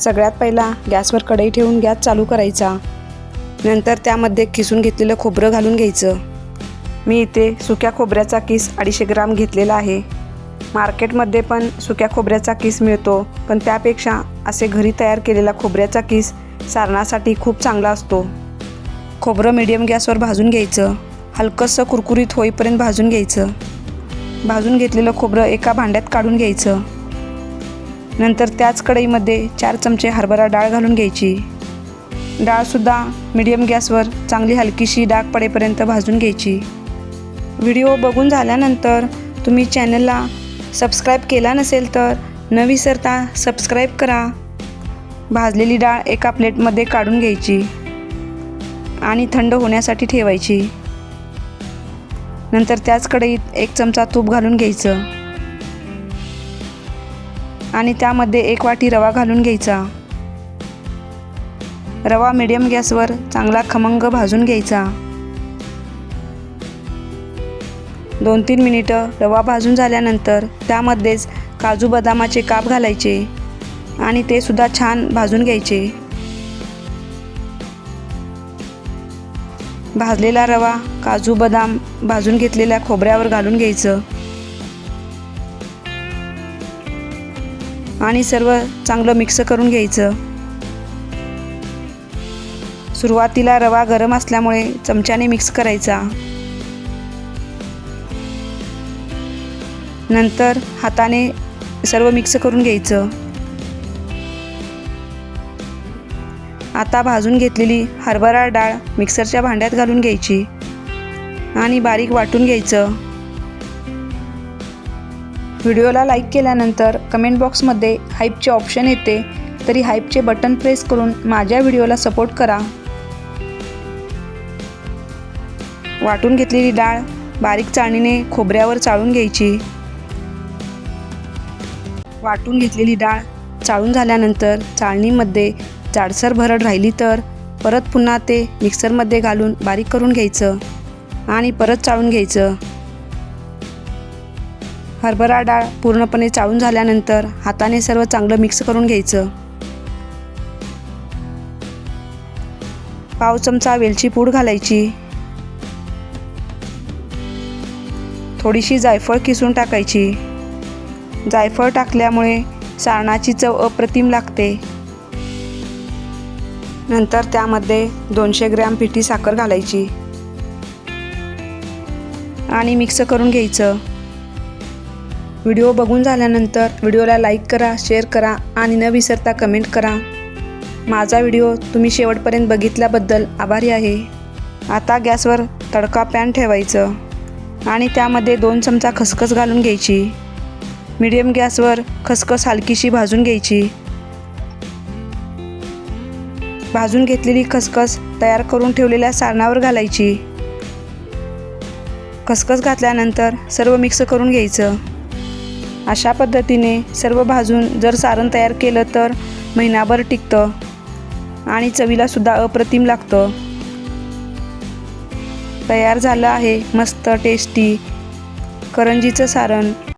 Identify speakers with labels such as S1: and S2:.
S1: सगळ्यात पहिला गॅसवर कढई ठेवून गॅस चालू करायचा. नंतर त्यामध्ये किसून घेतलेलं खोबरं घालून घ्यायचं. मी इथे सुक्या खोबऱ्याचा किस अडीचशे ग्राम घेतलेला आहे. मार्केटमध्ये पण सुक्या खोबऱ्याचा किस मिळतो पण त्यापेक्षा असे घरी तयार केलेला खोबऱ्याचा किस सारणासाठी खूप चांगला असतो. खोबरं मिडियम गॅसवर भाजून घ्यायचं. हलकंसं कुरकुरीत होईपर्यंत भाजून घ्यायचं. भाजून घेतलेलं खोबरं एका भांड्यात काढून घ्यायचं. नंतर त्याच कढईमध्ये चार चमचे हरभरा डाळ घालून घ्यायची. डाळसुद्धा मीडियम गॅसवर चांगली हलकीशी डाग पडेपर्यंत भाजून घ्यायची. व्हिडिओ बघून झाल्यानंतर तुम्ही चॅनलला सबस्क्राईब केला नसेल तर न विसरता सबस्क्राईब करा. भाजलेली डाळ एका प्लेटमध्ये काढून घ्यायची आणि थंड होण्यासाठी ठेवायची. नंतर त्याच कढईत एक चमचा तूप घालून घ्यायचं. आणि त्यामध्ये एक वाटी रवा घालून घ्यायचा. रवा मिडियम गॅसवर चांगला खमंग भाजून घ्यायचा. दोन तीन मिनिटं रवा भाजून झाल्यानंतर त्यामध्येच काजू बदामाचे काप घालायचे आणि ते सुद्धा छान भाजून घ्यायचे. भाजलेला रवा काजू बदाम भाजून घेतलेल्या खोबऱ्यावर घालून घ्यायचं. आणि सर्व चांगलं मिक्स करून घ्यायचं. सुरुवातीला रवा गरम असल्यामुळे चमच्याने मिक्स करायचा. नंतर हाताने सर्व मिक्स करून घ्यायचं. आता भाजून घेतलेली हरभरा डाळ मिक्सरच्या भांड्यात घालून घ्यायची आणि बारीक वाटून घ्यायचं. व्हिडिओला लाईक केल्यानंतर कमेंट बॉक्समध्ये हाईपचे ऑप्शन येते तरी हाईपचे बटन प्रेस करून माझ्या व्हिडिओला सपोर्ट करा. वाटून घेतलेली डाळ बारीक चाळणीने खोबऱ्यावर चाळून घ्यायची. वाटून घेतलेली डाळ चाळून झाल्यानंतर चाळणीमध्ये जाडसर भरड राहिली तर परत पुन्हा ते मिक्सरमध्ये घालून बारीक करून घ्यायचं आणि परत चाळून घ्यायचं. हरभरा डाळ पूर्णपणे चाळून झाल्यानंतर हाताने सर्व चांगलं मिक्स करून घ्यायचं. पाव चमचा वेलची पूड घालायची. थोडीशी जायफळ किसून टाकायची. जायफळ टाकल्यामुळे सारणाची चव अप्रतिम लागते. नंतर त्यामध्ये दोनशे ग्रॅम पिठी साखर घालायची. आणि मिक्स करून घ्यायचं. व्हिडिओ बघून झाल्यानंतर व्हिडिओला लाईक करा शेअर करा आणि न विसरता कमेंट करा. माझा व्हिडिओ तुम्ही शेवटपर्यंत बघितल्याबद्दल आभारी आहे. आता गॅसवर तडका पॅन ठेवायचं आणि त्यामध्ये दोन चमचा खसखस घालून घ्यायची. मिडियम गॅसवर खसखस हलकीशी भाजून घ्यायची. भाजून घेतलेली खसखस तयार करून ठेवलेल्या सारणावर घालायची. खसखस घातल्यानंतर सर्व मिक्स करून घ्यायचं. अशा पद्धतीने सर्व भाजून जर सारण तयार केलं तर महिनाभर टिकतं आणि चवीलासुद्धा अप्रतिम लागतं. तयार झालं आहे मस्त टेस्टी करंजीचं सारण.